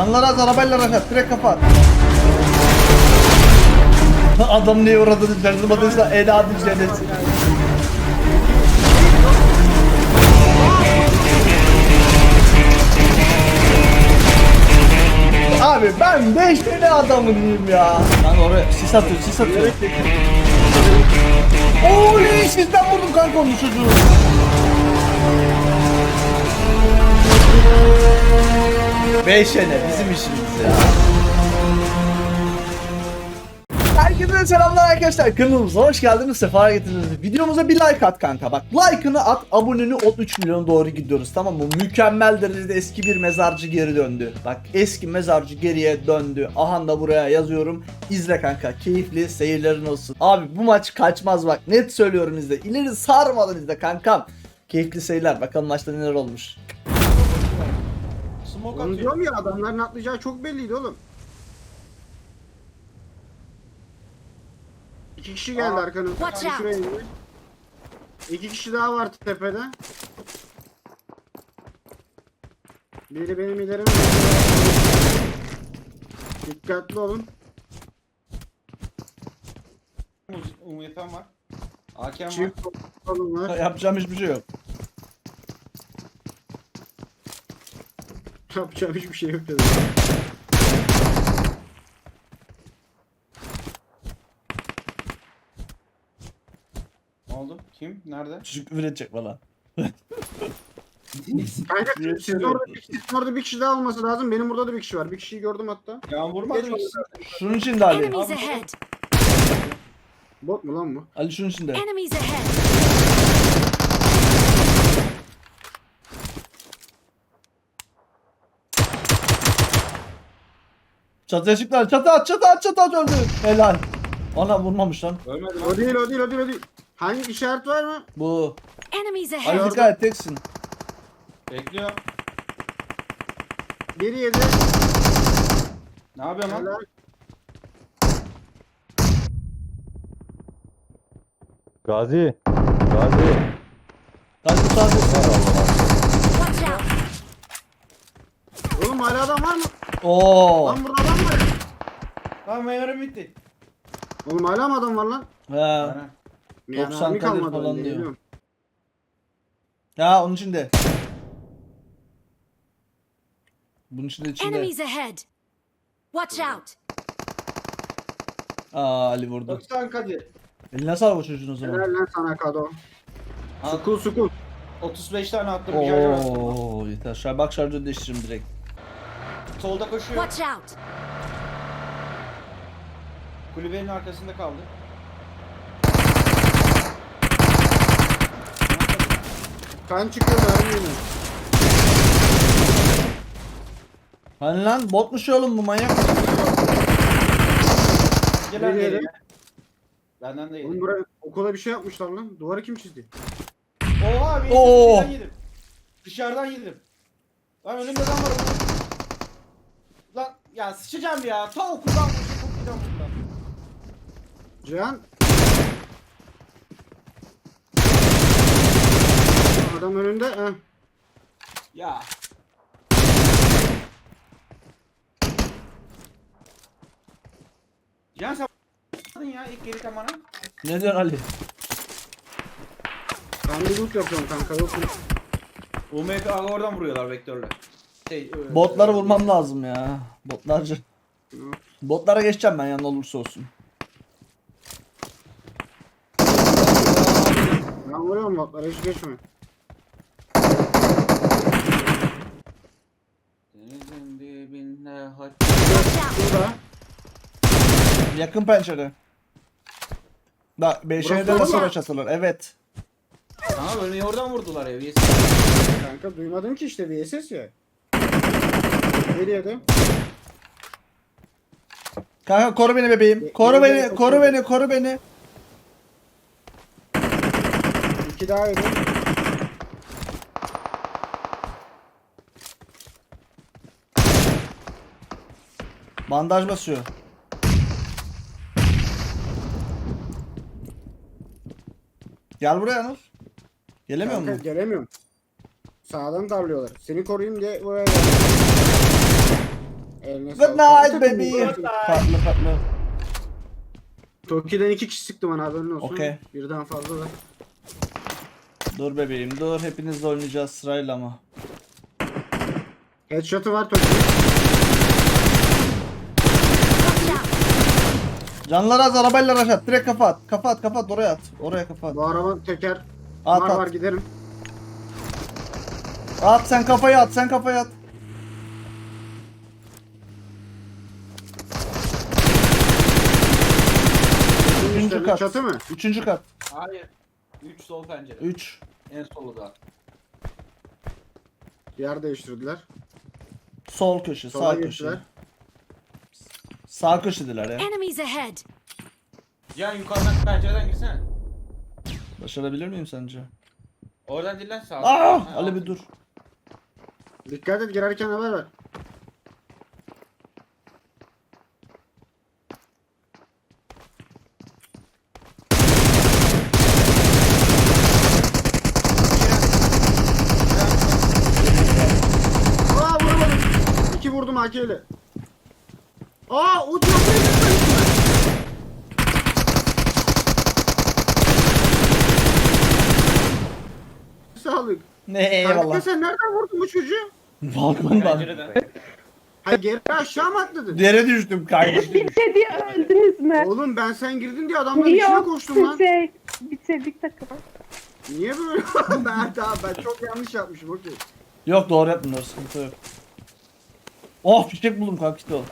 Canlar az arabayla rahat. Direkt kapat. Adam niye uğradığını tanımadıysa en adi cennet. Abi ben 5 tane adamı diyeyim ya. Lan oraya sis atıyor sis atıyor. Oy sizden vurdum kanka onu çocuğu. Beş sene bizim işimiz ya. Herkese selamlar arkadaşlar. Kanalımıza hoş geldiniz. Sefa getirdiniz. Videomuza bir like at kanka. Bak like'ını at. Aboneni 13 milyon doğru gidiyoruz. Tamam mı? Mükemmel derecede eski bir mezarcı geri döndü. Bak eski mezarcı geriye döndü. Aha da buraya yazıyorum. İzle kanka. Keyifli seyirlerin olsun. Abi bu maç kaçmaz bak. Net söylüyorum izle. İleri sarmadan izle kankam. Keyifli seyirler. Bakalım maçta neler olmuş. Smoke Onu atıyor. diyorum ya adamların atlayacağı çok belliydi oğlum. İki kişi geldi Aa, arkanın. Watch Hadi out. şuraya indi. İki kişi daha var tepede. Biri benim ilerim. Dikkatli olun. UMF'm var. AK'm var. Çift olun var. Yapacağım hiçbir şey yok. Yapacağım hiçbir şey yok dedi. Ne oldu? Kim? Nerede? Çocuk küfür edecek bana. Kanka Niye sizin orada, bir, sizin orada bir kişi daha olması lazım. Benim burada da bir kişi var. Bir kişiyi gördüm hatta. Yağmur mu Geç Şunun içinde Ali. Enemies ahead! Bot mu lan bu? Ali şunun içinde. Enemies ahead! Çatıya çıktılar. Çatı at çatı at çatı at öldü. Helal. Ana vurmamış lan. Ölmedi O değil o değil o değil o değil. Hangi işaret var mı? Bu. Enemies Ali ahead! dikkat et teksin. Bekliyor. Biri yedi. Ne yapıyorsun lan? Gazi. Gazi. Hadi bu saatte. Watch out! Oğlum hala adam var mı? Oo. Lan burada adam var. Lan meyverim bitti. Oğlum hala mı adam var lan? He. Aynen. 90 mermi kadir kalmadı falan bende, diyor. biliyorum. Ya onun içinde. Bunun içinde içinde. Enemies ahead! Watch out! Aa Ali vurdu. 90 Kadir. Eline sağlık o çocuğun o zaman. Helal lan sana kado. Al. Sukul sukul. 35 tane attım. Bir şarjör attım. Oo yeter. Şu bak şarjı değiştiririm direkt. Solda koşuyor. Watch out! Kulübenin arkasında kaldı. Kan çıkıyor mermi yine. Hani lan botmuş ya oğlum bu manyak. Gel geri. lan? Benden de Oğlum yedi. buraya okula bir şey yapmışlar lan. Duvarı kim çizdi? Oha abi. Oo. Dışarıdan yedim. Dışarıdan yedim. Lan önümde adam var. Ya sıçacağım ya. Ta okuldan vuracak okuldan buradan. Cihan. Adam önünde. Heh. Ya. Cihan sen ya ilk geri kamera. Ne diyorsun Ali? Ben bir loot yapıyorum kanka. Yok abi oradan vuruyorlar vektörle. Şey, e, Botları vurmam lazım ya. Botlarca. Botlara geçeceğim ben ya ne olursa olsun. Ben vuruyorum botlara hiç geçme. Denizin dibinde out! Burada. Yakın pencere. Da BŞ'de Burası nasıl mı? atılır? Evet. Ama beni oradan vurdular ya. VS. Kanka duymadım ki işte VSS ya. De? Kanka koru beni bebeğim. Koru beni, koru ye- beni, koru beni. İki daha yedi. Bandaj basıyor. Gel buraya Anıl. Gelemiyor Kanka mu? gelemiyorum. Sağdan darlıyorlar. Seni koruyayım diye buraya geldim. Eline Good sağlık. night baby. Good night. Farklı farklı. Toki'den iki kişi sıktım bana haberin olsun. Okey. Birden fazla da. Dur bebeğim dur. Hepinizle oynayacağız sırayla ama. Headshot'ı var Toki. Canlar az arabayla rush at. Direkt kafa at. Kafa at kafa at oraya at. Oraya kafa at. Bu araba teker At var var at. giderim. At sen kafayı at sen kafayı at. Üçüncü Üstlerine kat. Çatı mı? Üçüncü kat. Hayır. 3 sol pencere. Üç. En solu da. Yer değiştirdiler. Sol köşe Sola sağ köşe. geçtiler. Sağ köşedeler ya. Enemies ahead! Cihan yukarıdan pencereden girsene. Başarabilir miyim sence? Oradan değil lan sağa. Aa! Ha, Ali bir dur. Dikkat et girerken haber ver. Aa vuramadım. İki vurdum AK ile. Aa uç yok. Sağlık. Ne Kanka eyvallah. sen nereden vurdun bu çocuğu? Balkondan. Pencereden. Ha geri aşağı mı atladın? Yere düştüm kardeşim. Bitirdi öldünüz mü? Oğlum ben sen girdin diye adamların içine Yok koştum lan. şey bitirdik takımı. Niye böyle? ben tamam ben çok yanlış yapmışım okey. Yok doğru yapmıyorlar sıkıntı yok. Oh fişek buldum kanka işte o.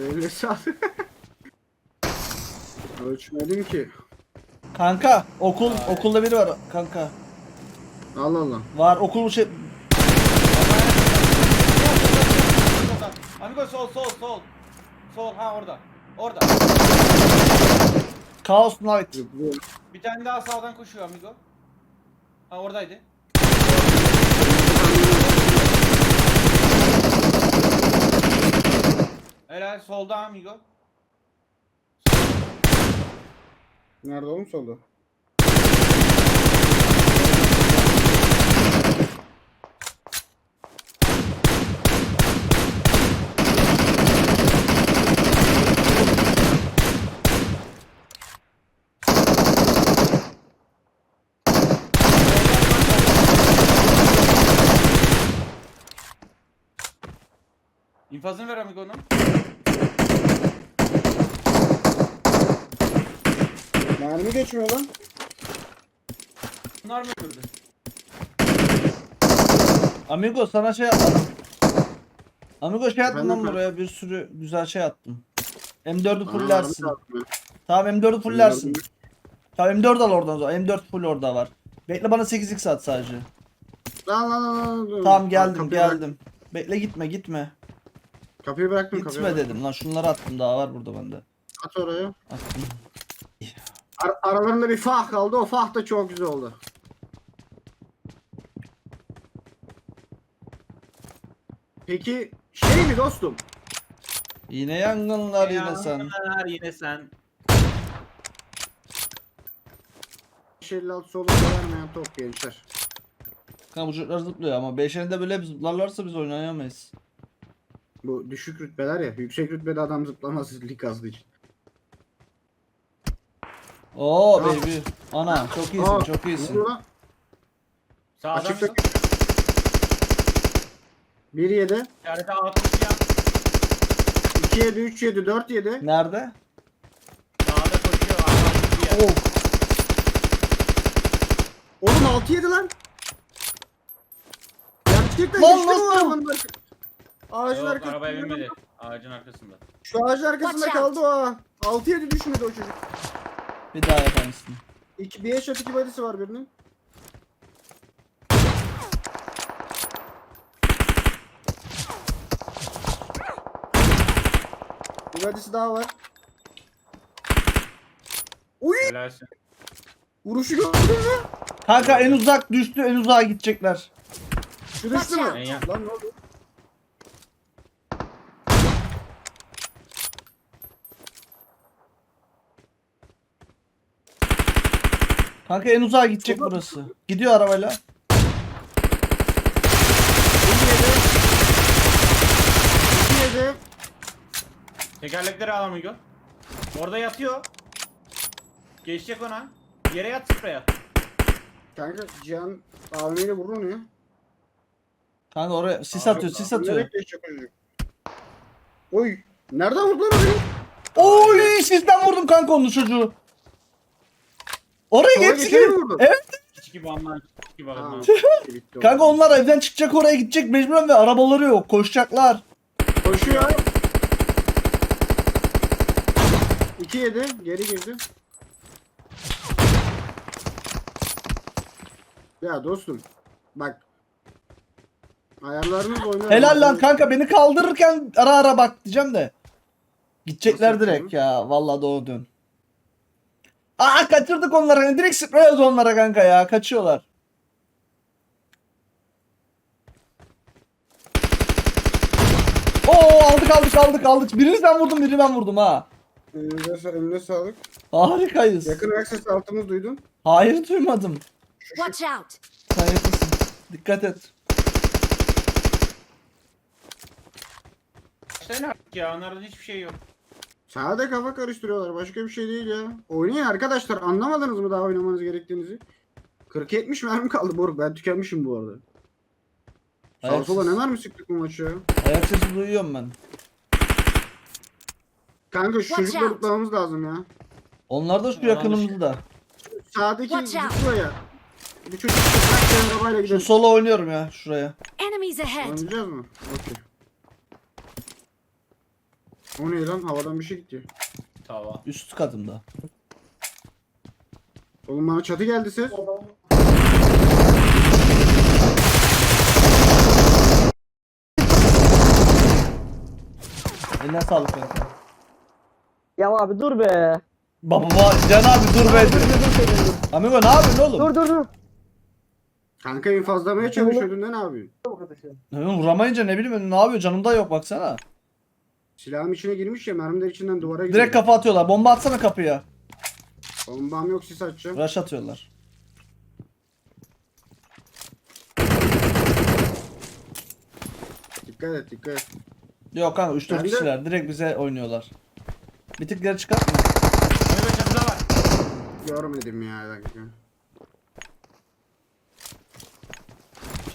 Öyle sağlık. Ölçmedim ki. Kanka okul okulda biri var kanka. Allah Allah. Var okul şey Amigo sol sol sol. Sol ha orada. Orada. Chaos Knight. Bir tane daha sağdan koşuyor amigo. Ha oradaydı. Helal solda amigo. Nerede oğlum solda? İnfazını ver amigonun. Mermi geçmiyor lan. Bunlar mı öldürdü? Amigo sana şey attım. Amigo şey attım lan buraya bir sürü güzel şey attım. M4'ü Aa, fullersin. Tamam M4'ü fullersin. Tamam M4 al oradan o zaman. M4 full orada var. Bekle bana 8x at sadece. Lan lan lan lan. Tamam geldim geldim. Bekle gitme gitme. Kapıyı bıraktım kapıyı. Gitme bıraktım. dedim lan şunları attım daha var burada bende. At oraya. Attım. Ar- aralarında bir fah kaldı. O fah da çok güzel oldu. Peki şey mi dostum? Yine yangınlar yine sen. Yangınlar yine sen. 556 solu vermeyen top gençler. Kanka bu çocuklar zıplıyor ama 5'inde de böyle zıplarlarsa biz oynayamayız. Bu düşük rütbeler ya. Yüksek rütbede adam zıplamaz lig kazdığı için. Oo Ah. baby. Ana çok iyisin Aa, çok iyisin. oluyor lan? Sağdan Açıkta. mı? 1 7, İşarete 60 yan. 2 7, 3 7, 4 7. Nerede? Sağda koşuyor. Arkadan bir yer. Oh. Oğlum 6 7 lan. Gerçekten Lan nasıl? arabanın arka- Ağacın Yok arkasında. arabaya binmedi. Ağacın arkasında. Şu ağacın arkasında Watch kaldı o. 6 7 düşmedi o çocuk. Bir daha yaparsın. İki, bir eşat iki body'si var birinin. Bir body'si daha var. Uy! Helalsin. Vuruşu gördün mü? Kanka en uzak düştü en uzağa gidecekler. Şu düştü Watch mü? out. Lan ne oldu? Kanka en uzağa gidecek burası. Gidiyor arabayla. Bir yedi. İki yedi. Tekerlekleri alamıyor. Orada yatıyor. Geçecek ona. Yere yat spreye. Kanka Cihan AVM'yle ya. Kanka oraya sis Abi, atıyor sis Nereye atıyor. geçecek o çocuk? Oy. Nereden vurdular o beni? Oy sizden vurdum kanka onu çocuğu. Oraya mi vurdun? Evet. Küçük gibi anlar. Küçük gibi Tamam. anlar. Bitti o. Kanka onlar evden çıkacak oraya gidecek mecburen ve arabaları yok. Koşacaklar. Koşuyor. 2 yedi. Geri girdi. Ya dostum. Bak. Ayarlarınız oynar. Helal lan kanka beni kaldırırken ara ara bak diyeceğim de. Gidecekler Nasıl direkt ya. Vallahi doğru dön. Aa kaçırdık onları. Hani direkt sprey onlara kanka ya. Kaçıyorlar. Oo aldık aldık aldık aldık. Birini ben vurdum birini ben vurdum ha. Elinize, eline sağlık. Harikayız. Yakın ayak sesi altımız duydun. Hayır duymadım. Watch out! Sen yakınsın. Dikkat et. Başlayın artık ya. Onlarda hiçbir şey yok. Sade kafa karıştırıyorlar. Başka bir şey değil ya. Oynayın arkadaşlar. Anlamadınız mı daha oynamanız gerektiğinizi? 40-70 mermi kaldı Boruk. Ben tükenmişim bu arada. Sola sesi- ne mermi sıktık bu maçı ya? Ayak sesi duyuyorum ben. Kanka şu Watch çocukları out. tutmamız lazım ya. Onlar da şu Alan yakınımızda. Sağdaki Watch out. zıplıyor ya. Bu çocuk bırak arabayla Şu gidelim. solo oynuyorum ya şuraya. Enemies ahead! Oynayacağız mı? Okey. O ne lan? Havadan bir şey gitti. Tava. Üst katımda. Oğlum bana çatı geldi ses. Eline sağlık kanka. Ya abi dur be. Baba Can abi dur be. Dur dur dur dur. Amigo ne yapıyorsun oğlum? Dur dur dur. Kanka infazlamaya çalışıyordun ne yapıyorsun? Oğlum vuramayınca ne bileyim ne yapıyor canımda yok baksana. Silahın içine girmiş ya mermiler içinden duvara gidiyor. Direkt kafa atıyorlar. Bomba atsana kapıya. Bombam yok sis atacağım. Rush atıyorlar. Dikkat et dikkat et. Yok kanka 3-4 Ben de- kişiler. Direkt bize oynuyorlar. Bir tık geri çıkartma. Öyle çatıda var. Görmedim ya. bir dakika.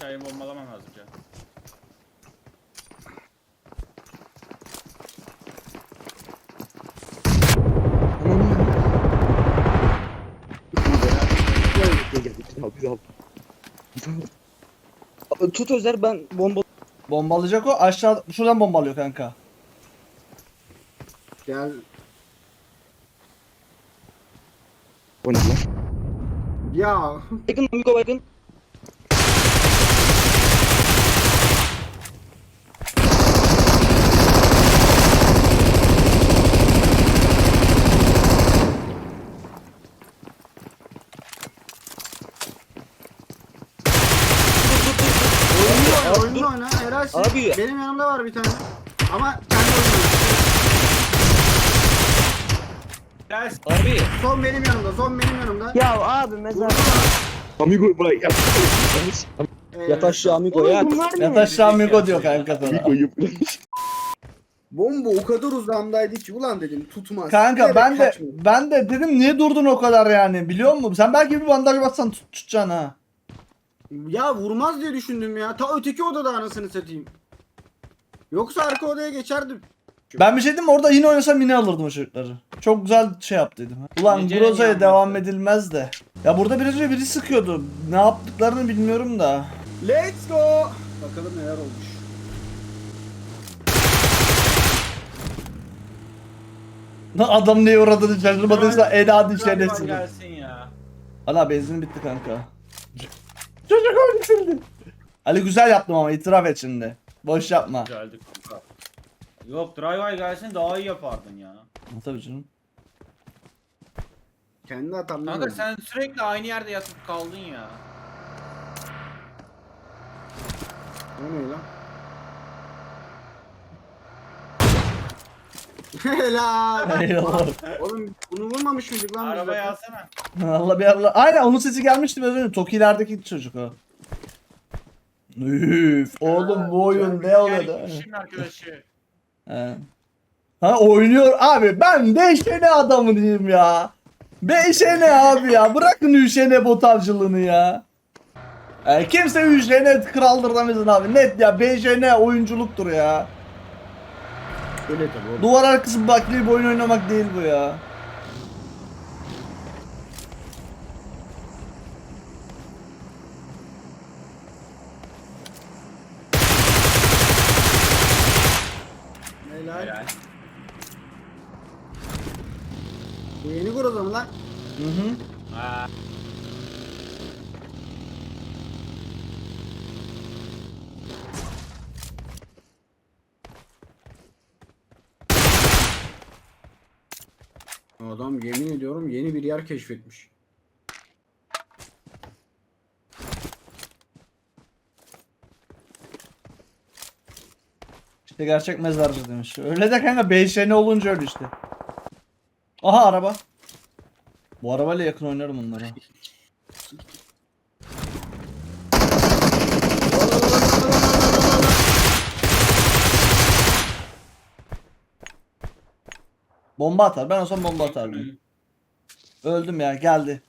Çayı bombalamam lazım canım. Tut Özer ben bomba Bombalayacak o. Aşağı şuradan bombalıyor kanka. Gel. oynadılar. Ya. Bakın amigo bakın. Helalsin. Abi. Benim yanımda var bir tane. Ama kendi oynuyor. Gel. Abi. Son benim yanımda, son benim yanımda. Ya abi mezar. Amigo bırak yap. Ee, Yat aşağı amigo yat. Bunlar Yat ne? aşağı amigo diyor kanka sana. Amigo'yu Bomba o kadar uzağımdaydı ki ulan dedim tutmaz. Kanka Direkt ben de ben de dedim niye durdun o kadar yani biliyor musun? Sen belki bir bandaj bassan tut, tutacaksın ha. Ya vurmaz diye düşündüm ya. Ta öteki odada anasını satayım. Yoksa arka odaya geçerdim. Ben bir şey diyeyim mi? Orada yine oynasam yine alırdım o çocukları. Çok güzel şey yaptıydım. Ulan Gecenin Groza'ya yanması. devam edilmez de. Ya burada biraz önce biri sıkıyordu. Ne yaptıklarını bilmiyorum da. Let's go. Bakalım neler olmuş. Lan Adam neye uğradığını şaşırmadıysa Eda dişlerine Galiba sildi. gelsin ya. Ana benzin bitti kanka. Çocuk oyunu sildi. Ali güzel yaptım ama itiraf et şimdi. Boş yapma. Geldik kanka. Yok drive gelsin daha iyi yapardın ya. Tabii canım. Kendi hatamdan Kanka oldu. sen sürekli aynı yerde yatıp kaldın ya. O ne lan? Helal. Eyvallah. Oğlum bunu vurmamış mıydık lan biz Arabayı zaten? alsana. Allah bir Allah. Aynen onun sesi gelmişti biraz önce. Toki'lerdeki çocuk o. Üf, oğlum bu oyun ne oluyordu? Kişinin arkadaşı. He. Ha oynuyor abi ben Beşene adamı diyeyim ya. Beşene abi ya bırakın Üşene bot avcılığını ya. E, kimse Üşene kraldır demesin abi net ya Beşene oyunculuktur ya. Öyle tabii. Duvar arkası baklayıp oyun oynamak değil bu ya. Helal. Bu zaman lan. Hı hı. Adam yemin ediyorum yeni bir yer keşfetmiş. İşte gerçek mezarcı demiş. Öyle de kanka Beşene olunca öyle işte. Aha araba. Bu arabayla yakın oynarım onları. Bomba atar. Ben olsam bomba atardım. Öldüm ya geldi.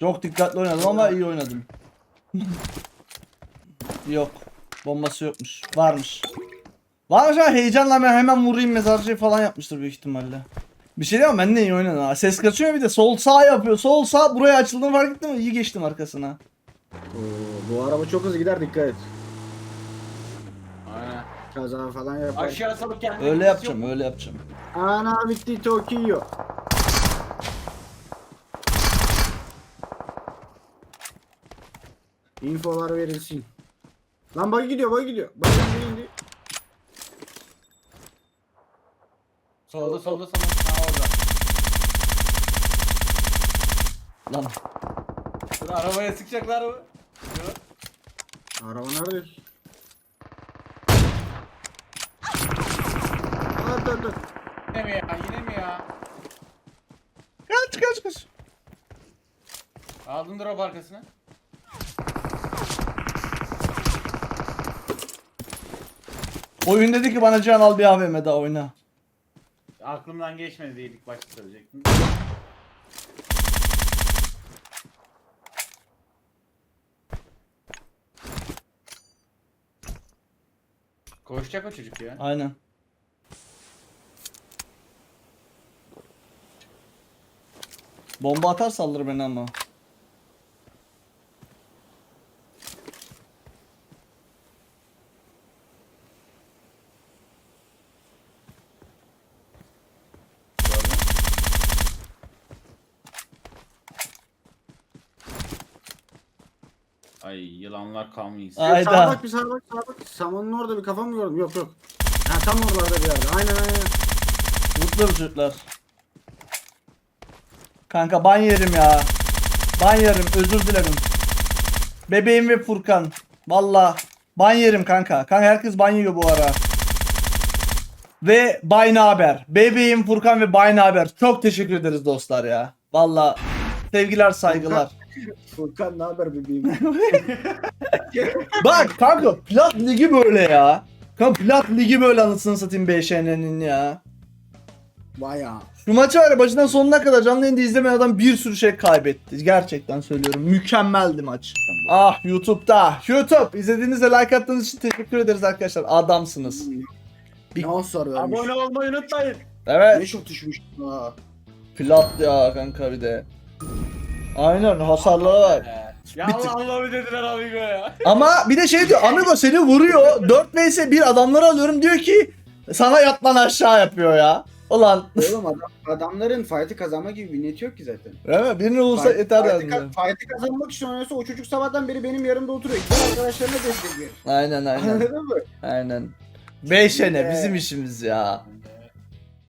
Çok dikkatli oynadım ama iyi oynadım. Yok. Bombası yokmuş. Varmış. Varmış ama heyecanla ben hemen vurayım mezarcıyı falan yapmıştır büyük ihtimalle. Bir şey diyemem ben de iyi oynadım ha. Ses kaçıyor bir de sol sağ yapıyor. Sol sağ buraya açıldığını fark ettin mi? İyi geçtim arkasına. Oo, bu araba çok hızlı gider dikkat et. Aynen. Kaza falan yapar. Aşağı salıp kendini. Öyle yapacağım öyle yapacağım. Ana bitti Tokyo. Infolar verilsin. Lan bak gidiyor bak gidiyor. Bak gidiyor. Solda solda solda. Ha orada. Lan Dur arabaya sıkacaklar mı? Dur. Araba nerede? Dur dur dur. Yine mi ya? Yine mi ya? kaç kaç kaç. Aldın drop arkasına. Oyun dedi ki bana can al bir AVM daha oyna. Aklımdan geçmedi diye ilk başta söyleyecektim. Koşacak o çocuk ya. Aynen. Bomba atar saldırır beni ama. Yılanlar kalmayız. Aa. Hayda. Sağa bak bir sağa bak sağa bak. Samanın orada bir kafa mı gördüm? Yok yok. Ha tam oralarda bir yerde. Aynen aynen. Mutlu çocuklar. Kanka ban yerim ya. Ban yerim özür dilerim. Bebeğim ve Furkan. Valla ban yerim kanka. Kanka herkes ban yiyor bu ara. Ve Bay Haber. Bebeğim Furkan ve Bay Haber. Çok teşekkür ederiz dostlar ya. Valla sevgiler saygılar. Furkan ne haber bebeğim? Bak kanka plat ligi böyle ya. Kanka plat ligi böyle anasını satayım BŞN'nin ya. Bayağı. Şu maçı var ya başından sonuna kadar canlı yayında izlemeyen adam bir sürü şey kaybetti. Gerçekten söylüyorum. Mükemmeldi maç. Ah YouTube'da. YouTube. İzlediğinizde like attığınız için teşekkür ederiz arkadaşlar. Adamsınız. Bir- Ne vermiş. Abone olmayı unutmayın. Evet. Ne çok düşmüş. Ha. Plat ya kanka bir de. Aynen hasarları var. Ya Allah Allah bir dediler amigo ya. Ama bir de şey diyor Amigo seni vuruyor. 4 vs 1 adamları alıyorum diyor ki sana yat lan aşağı yapıyor ya. Ulan Oğlum adam, adamların fight'ı kazanma gibi bir niyeti yok ki zaten. değil mi? Birini olsa Fight- yeter fight'ı, ka- fight'ı kazanmak için oynuyorsa o çocuk sabahtan beri benim yanımda oturuyor. Gel arkadaşlarına destekliyor. Aynen aynen. Anladın mı? aynen. 5 Şimdi- bizim işimiz ya.